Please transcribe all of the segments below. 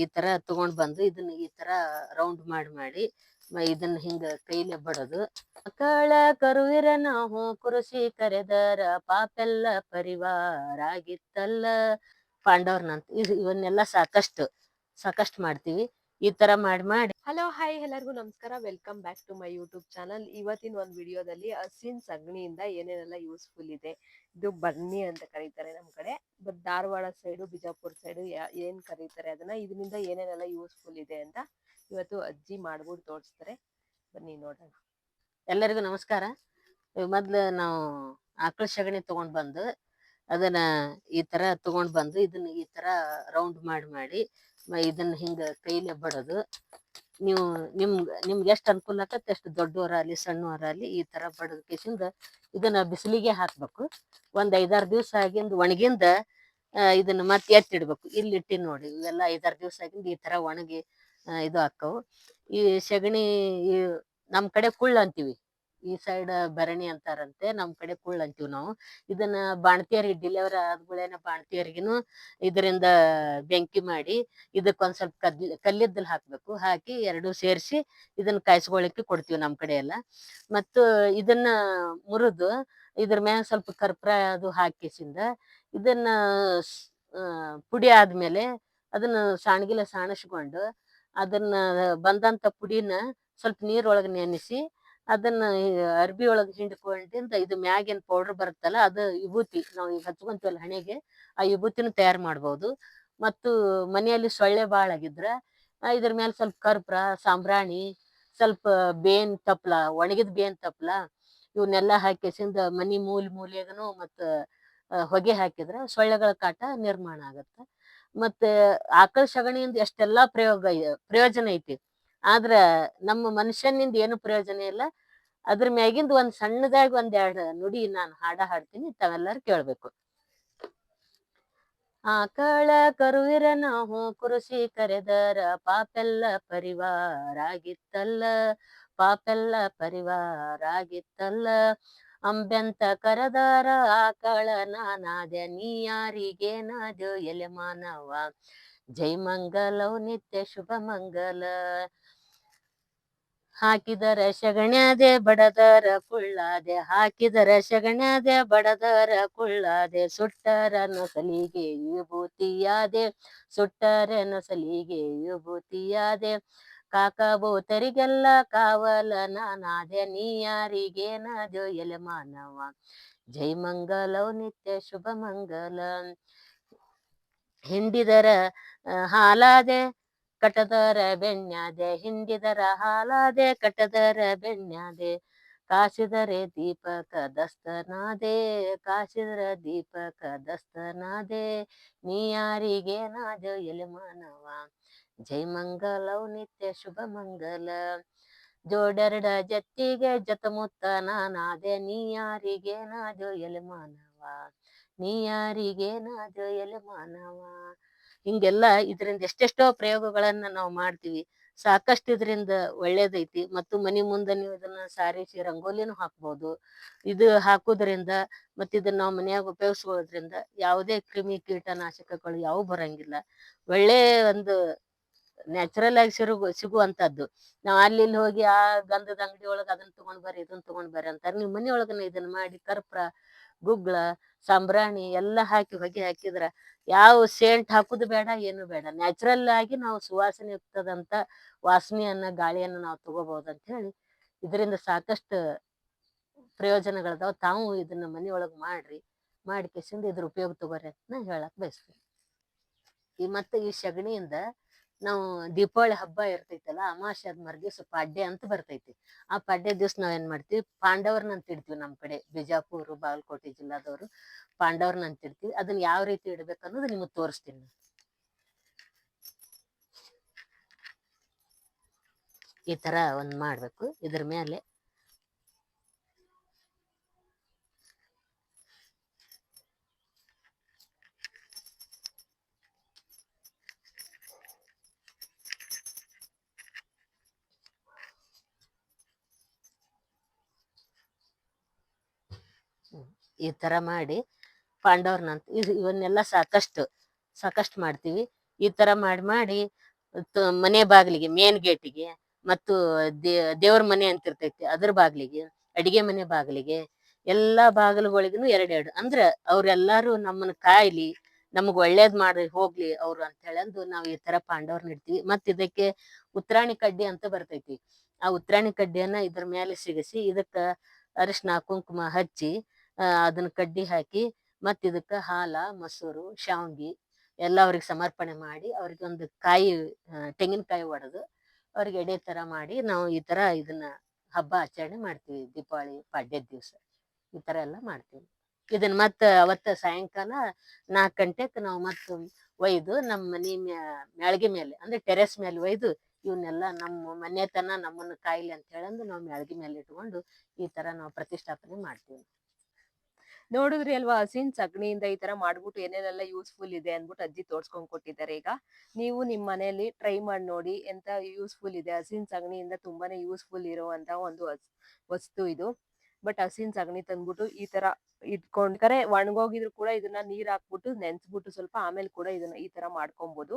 ಈ ತರ ತಗೊಂಡ್ ಬಂದು ಇದನ್ನ ಈ ತರ ರೌಂಡ್ ಮಾಡಿ ಮಾಡಿ ಇದನ್ನ ಹಿಂಗ ಕೈಲೆ ಬಡದು. ಮಕ್ಕಳ ಕರುವಿರ ನಾವು ಕುರುಸಿ ಕರೆದರ ಪಾಪೆಲ್ಲ ಪರಿವಾರ ಆಗಿತ್ತಲ್ಲ ಪಾಂಡವ್ರನಂತ ಇವನ್ನೆಲ್ಲ ಸಾಕಷ್ಟು ಸಾಕಷ್ಟು ಮಾಡ್ತೀವಿ. ಈ ತರ ಮಾಡಿ ಮಾಡಿ. ಹಲೋ ಹಾಯ್ ಎಲ್ಲರಿಗೂ ನಮಸ್ಕಾರ. Welcome back to my YouTube channel ಇವತ್ತಿನ ಒಂದು ವಿಡಿಯೋದಲ್ಲಿ ಹಸಿನ್ ಸಗಣಿಯಿಂದ ಏನೇನೆಲ್ಲ ಯೂಸ್ಫುಲ್ ಇದೆ. ಇದು ಬನ್ನಿ ಅಂತ ಕರೀತಾರೆ ಧಾರವಾಡ ಸೈಡು, ಬಿಜಾಪುರ ಸೈಡು ಏನ್ ಕರೀತಾರೆ ಅದನ್ನ ಇದರಿಂದ ಏನೇನೆಲ್ಲ ಯೂಸ್ಫುಲ್ ಇದೆ ಅಂತ ಇವತ್ತು ಅಜ್ಜಿ ಮಾಡ್ಬಿಟ್ಟು ತೋರಿಸ್ತಾರೆ. ಬನ್ನಿ ನೋಡೋಣ. ಎಲ್ಲರಿಗೂ ನಮಸ್ಕಾರ. ಮೊದ್ಲು ನಾವು ಆಕಳ ಸಗಣಿ ತಗೊಂಡ್ ಬಂದು ಅದನ್ನ ಈ ತರ ತಗೊಂಡ್ ಬಂದು ಇದನ್ನ ಈ ತರ ರೌಂಡ್ ಮಾಡಿ ಮಾಡಿ ಇದನ್ನ ಹಿಂಗ ಕೈಲೆ ಬಡದು. ನೀವು ನಿಮ್, ನಿಮ್ಗೆ ಎಷ್ಟು ಅನುಕೂಲ ಆಗತ್ತೆ ಎಷ್ಟು ದೊಡ್ಡವರ ಸಣ್ಣವರಾಗಲಿ ಈ ತರ ಬಡದ ಕೇಸಿಂದ ಇದನ್ನ ಬಿಸಿಲಿಗೆ ಹಾಕ್ಬೇಕು. ಒಂದ್ ಐದಾರು ದಿವ್ಸ ಆಗಿಂದ ಒಣಗಿಂದ ಇದನ್ನ ಮತ್ತೆ ಎತ್ತಿಡ್ಬೇಕು. ಇಲ್ಲಿ ಇಟ್ಟಿ ನೋಡಿ, ಇವೆಲ್ಲ ಐದಾರು ದಿವ್ಸ ಆಗಿಂದ ಈ ತರ ಒಣಗಿ ಇದು ಹಾಕವು ಈ ಸೆಗಣಿ, ಈ ನಮ್ ಕಡೆ ಕುಳ್ಳ ಅಂತೀವಿ. ಈ ಸೈಡ್ ಭರಣಿ ಅಂತಾರಂತೆ, ನಮ್ ಕಡೆ ಕುಳ್ಳ ಅಂತೀವಿ ನಾವು. ಇದನ್ನ ಬಾಣ್ತಿಯರಿಗೆ ಡಿಲೆವರ್ ಆದ್ಗಳೇನ ಬಾಣತಿಯರಿಗಿನು ಇದರಿಂದ ಬೆಂಕಿ ಮಾಡಿ ಇದಕ್ಕೆ ಒಂದ್ ಸ್ವಲ್ಪ ಕದ್ ಕಲ್ಲಿದ್ದಲ್ ಹಾಕ್ಬೇಕು. ಹಾಕಿ ಎರಡು ಸೇರಿಸಿ ಇದನ್ನ ಕಾಯಿಸ್ಕೊಳ್ಳಿಕ್ಕೆ ಕೊಡ್ತೀವಿ ನಮ್ ಕಡೆ ಎಲ್ಲ. ಮತ್ತು ಇದನ್ನ ಮುರಿದು ಇದ್ರ ಮ್ಯಾಗ ಸ್ವಲ್ಪ ಕರ್ಪೂರ ಅದು ಹಾಕಿಸಿಂದ ಇದನ್ನ ಪುಡಿ ಆದ್ಮೇಲೆ ಅದನ್ನ ಸಾಣಗಿಲ ಸಾಣಿಸ್ಕೊಂಡು ಅದನ್ನ ಬಂದಂತ ಪುಡಿನ ಸ್ವಲ್ಪ ನೀರೊಳಗೆ ನೆನೆಸಿ ಅದನ್ನ ಅರ್ಬಿ ಒಳಗೆ ಹಿಂಡ್ಕೊಂಡಿಂದ ಇದು ಮ್ಯಾಗಿನ ಪೌಡರ್ ಬರುತ್ತಲ್ಲ ಅದು ವಿಭೂತಿ ನಾವು ಈಗ ಹಚ್ಕೊಂತೀವಲ್ಲ ಹಣೆಗೆ ಆ ವಿಭೂತಿನ ತಯಾರು ಮಾಡ್ಬೋದು. ಮತ್ತು ಮನೆಯಲ್ಲಿ ಸೊಳ್ಳೆ ಭಾಳ ಆಗಿದ್ರ ಇದ್ರ ಮೇಲೆ ಸ್ವಲ್ಪ ಕರ್ಪೂರ, ಸಾಂಬ್ರಾಣಿ, ಸ್ವಲ್ಪ ಬೇನ್ ತಪ್ಲ ಒಣಗಿದ ಬೇನ್ ತಪ್ಲ ಇವನ್ನೆಲ್ಲ ಹಾಕಿಸಿಂದ ಮನಿ ಮೂಲೆ ಮೂಲೆಗನು ಮತ್ತ ಹೊಗೆ ಹಾಕಿದ್ರೆ ಸೊಳ್ಳೆಗಳ ಕಾಟ ನಿರ್ಮಾಣ ಆಗತ್ತ. ಮತ್ತೆ ಆಕಳ ಸಗಣಿಯಿಂದ ಎಷ್ಟೆಲ್ಲಾ ಪ್ರಯೋಗ ಪ್ರಯೋಜನ ಐತಿ. ಆದ್ರ ನಮ್ಮ ಮನುಷ್ಯನಿಂದ ಏನು ಪ್ರಯೋಜನ ಇಲ್ಲ. ಅದ್ರ ಮ್ಯಾಗಿಂದ ಒಂದ್ ಸಣ್ಣದಾಗಿ ಒಂದ್ ನುಡಿ ನಾನು ಹಾಡ ಹಾಡ್ತೀನಿ, ತಾವೆಲ್ಲರೂ ಕೇಳ್ಬೇಕು. ಆಕಳ ಕರುವಿರ ನಾವು ಕುರುಸಿ ಕರೆದರ ಪಾಪೆಲ್ಲ ಪರಿವಾರ ಆಗಿತ್ತಲ್ಲ, ಪಾಪೆಲ್ಲ ಪರಿವಾರ ಆಗಿತ್ತಲ್ಲ. ಅಂಬೆಂತ ಕರದಾರ ಆಕಳ ನಾನಾದ ನೀ ಯಾರಿಗೇನಾದ್ಯೋ ಎಲೆ ಮಾನವ. ಜೈ ಮಂಗಲವು ನಿತ್ಯ ಶುಭ ಮಂಗಲ. ಹಾಕಿದರ ಶಗಣ್ಯಾದೆ ಬಡದರ ಕುಳ್ಳಾದೆ, ಹಾಕಿದರ ಶಗಣ್ಯಾದೆ ಬಡದರ ಕುಳ್ಳಾದೆ, ಸುಟ್ಟರ ನಸಲಿಗೆ ವಿಭೂತಿಯಾದೆ, ಸುಟ್ಟರ ನಸಲಿಗೆ ವಿಭೂತಿಯಾದೆ. ಕಾಕಬೋತರಿಗೆಲ್ಲ ಕಾವಲ ನಾನಾದೆ ನೀ ಯಾರಿಗೇನಾದ್ಯೋ ಎಲೆ ಮಾನವ. ಜೈ ಮಂಗಲವು ನಿತ್ಯ ಶುಭ ಮಂಗಲ. ಹಿಂಡಿದರ ಹಾಲಾದೆ ಕಟದರ ಬೆಣ್ಣಾದೆ ಹಿಂಡಿದರ, ಹಾಲಾದೆ ಕಟದರ ಬೆಣ್ಣಾದೆ ಕಾಸಿದರೆ ದೀಪಕ ದಸ್ತನಾದೆ ಕಾಸಿದರ ದೀಪಕ ದಸ್ತನಾದೆ. ನೀ ಯಾರಿಗೇನಾದ್ಯೋ ಎಲೆ ಮಾನವ. ಜೈ ಮಂಗಲವು ನಿತ್ಯ ಶುಭ ಮಂಗಲ. ಜೋಡೆರಡ ಜತ್ತಿಗೆ ಜತಮುತ್ತ ನಾನಾದೆ ನೀ ಯಾರಿಗೇನಾದ್ಯೋ ಎಲೆ ಮಾನವ ನೀ ಯಾರಿಗೇನಾದ್ಯೋ ಎಲೆ ಮಾನವ ಹಿಂಗೆಲ್ಲ ಇದರಿಂದ ಎಷ್ಟೆಷ್ಟೋ ಪ್ರಯೋಗಗಳನ್ನ ನಾವು ಮಾಡ್ತೀವಿ. ಸಾಕಷ್ಟು ಇದರಿಂದ ಒಳ್ಳೇದೈತಿ. ಮತ್ತು ಮನಿ ಮುಂದೆ ನೀವು ಇದನ್ನ ಸಾರಿಸಿ ರಂಗೋಲಿನೂ ಹಾಕ್ಬೋದು. ಇದು ಹಾಕೋದ್ರಿಂದ ಮತ್ತೆ ಇದನ್ನ ನಾವು ಮನೆಯಾಗ ಉಪಯೋಗಿಸ್ಕೊಳ್ಳೋದ್ರಿಂದ ಯಾವುದೇ ಕ್ರಿಮಿ ಕೀಟನಾಶಕಗಳು ಯಾವು ಬರಂಗಿಲ್ಲ. ಒಳ್ಳೆ ಒಂದು ನ್ಯಾಚುರಲ್ ಆಗಿ ಸಿಗು ಸಿಗುವಂತದ್ದು. ನಾವ್ ಅಲ್ಲಿ ಇಲ್ಲಿ ಹೋಗಿ ಆ ಗಂಧದ ಅಂಗಡಿ ಒಳಗ ಅದನ್ನ ತಗೊಂಡ್ ಬರ್ರಿ ಇದನ್ನ ತಗೊಂಡ್ ಬರ್ರಿ ಅಂತಾರೆ. ನೀವು ಮನಿ ಒಳಗನ ಇದನ್ನ ಮಾಡಿ ಕರ್ಪೂರ ಗುಗ್ಗಳ ಸಾಂಬ್ರಾಣಿ ಎಲ್ಲಾ ಹಾಕಿ ಹೊಗೆ ಹಾಕಿದ್ರ ಯಾವ ಸೇಂಟ್ ಹಾಕುದು ಬೇಡ, ಏನು ಬೇಡ. ನ್ಯಾಚುರಲ್ ಆಗಿ ನಾವು ಸುವಾಸನೆ ಯುಕ್ತದಂತ ವಾಸನೆಯನ್ನ, ಗಾಳಿಯನ್ನ ನಾವು ತಗೋಬಹುದು ಅಂತ ಹೇಳಿ ಇದರಿಂದ ಸಾಕಷ್ಟು ಪ್ರಯೋಜನಗಳದಾವ. ತಾವು ಇದನ್ನ ಮನೆಯೊಳಗೆ ಮಾಡ್ರಿ ಮಾಡಿ ಕೆಸಿಂದ ಇದ್ರ ಉಪಯೋಗ ತಗೋರಿ ಅಂತ ನಾ ಹೇಳಕ್ ಬಯಸ್ತೀನಿ. ಈ ಮತ್ತೆ ಈ ಸಗಣಿಯಿಂದ ನಾವು ದೀಪಾವಳಿ ಹಬ್ಬ ಇರ್ತೈತಲ್ಲ, ಅಮಾವಾಸ್ಯೆ ಆದ್ ಸ್ವಲ್ಪ ಪಾಡ್ಯ ಅಂತ ಬರ್ತೈತಿ. ಆ ಪಾಡ್ಯ ದಿವಸ ನಾವೇನ್ ಮಾಡ್ತೀವಿ ಪಾಂಡವ್ರನ್ನ ಅಂತ ಇಡ್ತೀವಿ ನಮ್ ಕಡೆ, ಬಿಜಾಪುರ, ಬಾಗಲಕೋಟೆ ಜಿಲ್ಲಾದವರು. ಪಾಂಡವ್ರನ್ನ ಅಂತ ಇಡ್ತೀವಿ ಅದನ್ನ ಯಾವ ರೀತಿ ಇಡ್ಬೇಕು ಅನ್ನೋದು ನಿಮಗೆ ತೋರಿಸ್ತೀನಿ. ಈ ತರ ಒಂದ್ ಮಾಡ್ಬೇಕು. ಇದ್ರ ಮೇಲೆ ಈ ತರ ಮಾಡಿ ಪಾಂಡವ್ರನ್ನ ಇದು ಇವನ್ನೆಲ್ಲ ಸಾಕಷ್ಟು ಸಾಕಷ್ಟು ಮಾಡ್ತೀವಿ. ಈ ತರ ಮಾಡಿ ಮಾಡಿ ಮನೆ ಬಾಗಿಲಿಗೆ ಮೇನ್ ಗೇಟಿಗೆ ಮತ್ತು ದೇ- ದೇವ್ರ ಮನೆ ಅಂತ ಇರ್ತೈತಿ ಅದ್ರ ಬಾಗಿಲಿಗೆ, ಅಡಿಗೆ ಮನೆ ಬಾಗಿಲಿಗೆ ಎಲ್ಲಾ ಬಾಗಿಲುಗಳಿಗೂ ಎರಡೆರಡು. ಅಂದ್ರ ಅವ್ರೆಲ್ಲಾರು ನಮ್ಮನ್ನ ಕಾಯ್ಲಿ, ನಮಗ್ ಒಳ್ಳೇದ್ ಮಾಡಿ ಹೋಗ್ಲಿ ಅವ್ರು ಅಂತ ಹೇಳಂದು ನಾವ್ ಈ ತರ ಪಾಂಡವ್ರನ್ನ ಇಡ್ತೀವಿ. ಮತ್ ಇದಕ್ಕೆ ಉತ್ತರಾಣಿ ಕಡ್ಡಿ ಅಂತ ಬರ್ತೈತಿ. ಆ ಉತ್ತರಾಣಿ ಕಡ್ಡಿಯನ್ನ ಇದ್ರ ಮೇಲೆ ಸಿಗಿಸಿ ಇದಕ್ಕ ಅರಿಶಿನ ಕುಂಕುಮ ಹಚ್ಚಿ ಅದನ್ನ ಕಡ್ಡಿ ಹಾಕಿ ಮತ್ ಇದಕ್ಕ ಹಾಲ, ಮೊಸರು, ಶಾವ್ಗಿ ಎಲ್ಲ ಅವ್ರಿಗೆ ಸಮರ್ಪಣೆ ಮಾಡಿ ಅವ್ರಿಗೆ ಒಂದು ಕಾಯಿ ತೆಂಗಿನಕಾಯಿ ಒಡೆದು ಅವ್ರಿಗೆ ಎಡೆ ತರ ಮಾಡಿ ನಾವು ಈ ತರ ಇದನ್ನ ಹಬ್ಬ ಆಚರಣೆ ಮಾಡ್ತೀವಿ. ದೀಪಾವಳಿ ಪಾಡ್ಯದ ದಿವಸ ಈ ತರ ಎಲ್ಲ ಮಾಡ್ತೀವಿ. ಇದನ್ನ ಮತ್ತ ಅವತ್ತ ಸಾಯಂಕಾಲ ನಾಲ್ಕು ಗಂಟೆಕ್ ನಾವು ಮತ್ತ ಒಯ್ದು ನಮ್ಮ ಮನಿ ಮ್ಯಾ- ಮ್ಯಾಳ್ಗೆ ಮೇಲೆ ಅಂದ್ರೆ ಟೆರೆಸ್ ಮೇಲೆ ಒಯ್ದು ಇವನ್ನೆಲ್ಲ ನಮ್ಮ ಮನೆತನ ನಮ್ಮನ್ನ ಕಾಯಿಲೆ ಅಂತ ಹೇಳಂದು ನಾವು ಮ್ಯಾಳ್ಗೆ ಮೇಲೆ ಇಟ್ಕೊಂಡು ಈ ತರ ನಾವು ಪ್ರತಿಷ್ಠಾಪನೆ ಮಾಡ್ತೀವಿ. ನೋಡಿದ್ರಿ ಅಲ್ವಾ? ಹಸಿನ್ ಸಗಣಿಯಿಂದ ಈ ತರ ಮಾಡ್ಬಿಟ್ಟು ಏನೇನೆಲ್ಲ ಯೂಸ್ಫುಲ್ ಇದೆ ಅಂದ್ಬಿಟ್ಟು ಅಜ್ಜಿ ತೋರ್ಸ್ಕೊಂಡ್ ಕೊಟ್ಟಿದ್ದಾರೆ ಈಗ. ನೀವು ನಿಮ್ ಮನೆಯಲ್ಲಿ ಟ್ರೈ ಮಾಡಿ ನೋಡಿ ಎಂತ ಯೂಸ್ಫುಲ್ ಇದೆ. ಹಸಿನ್ ಸಗಣಿಯಿಂದ ತುಂಬಾನೇ ಯೂಸ್ಫುಲ್ ಇರುವಂತ ಒಂದು ವಸ್- ವಸ್ತು ಇದು. ಬಟ್ ಹಸಿನ್ ಸಗಣಿ ತಂದ್ಬಿಟ್ಟು ಈ ತರ ಇಟ್ಕೊಂಡ್ರೆ ಒಣಗೋಗಿದ್ರು ಕೂಡ ಇದನ್ನ ನೀರ್ ಹಾಕ್ಬಿಟ್ಟು ನೆನ್ಸ್ಬಿಟ್ಟು ಸ್ವಲ್ಪ ಆಮೇಲೆ ಕೂಡ ಇದನ್ನ ಈ ತರ ಮಾಡ್ಕೊಬಹುದು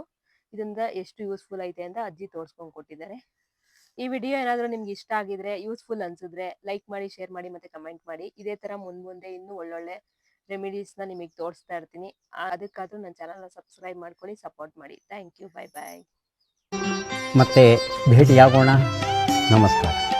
ಇದರಿಂದ ಎಷ್ಟು ಯೂಸ್ಫುಲ್ ಐತೆ ಅಂತ ಅಜ್ಜಿ ತೋರ್ಸ್ಕೊಂಡ್ ಕೊಟ್ಟಿದ್ದಾರೆ. ಈ ವಿಡಿಯೋ ಏನಾದರೂ ನಿಮ್ಗೆ ಇಷ್ಟ ಆಗಿದ್ರೆ, ಯೂಸ್ಫುಲ್ ಅನ್ಸಿದ್ರೆ ಲೈಕ್ ಮಾಡಿ, ಶೇರ್ ಮಾಡಿ ಮತ್ತೆ ಕಮೆಂಟ್ ಮಾಡಿ. ಇದೇ ತರ ಮುಂದ್ ಮುಂದೆ ಇನ್ನೂ ಒಳ್ಳೊಳ್ಳೆ ರೆಮಿಡೀಸ್ನ ನಿಮಗೆ ತೋರಿಸ್ತಾ ಇರ್ತೀನಿ. ಅದಕ್ಕಾದ್ರೂ ನನ್ನ ಚಾನಲ್ನ ಸಬ್ಸ್ಕ್ರೈಬ್ ಮಾಡ್ಕೊಳ್ಳಿ, ಸಪೋರ್ಟ್ ಮಾಡಿ. ಥ್ಯಾಂಕ್ ಯು, ಬೈ ಬಾಯ್ ಮತ್ತೆ ಭೇಟಿಯಾಗೋಣ. ನಮಸ್ಕಾರ.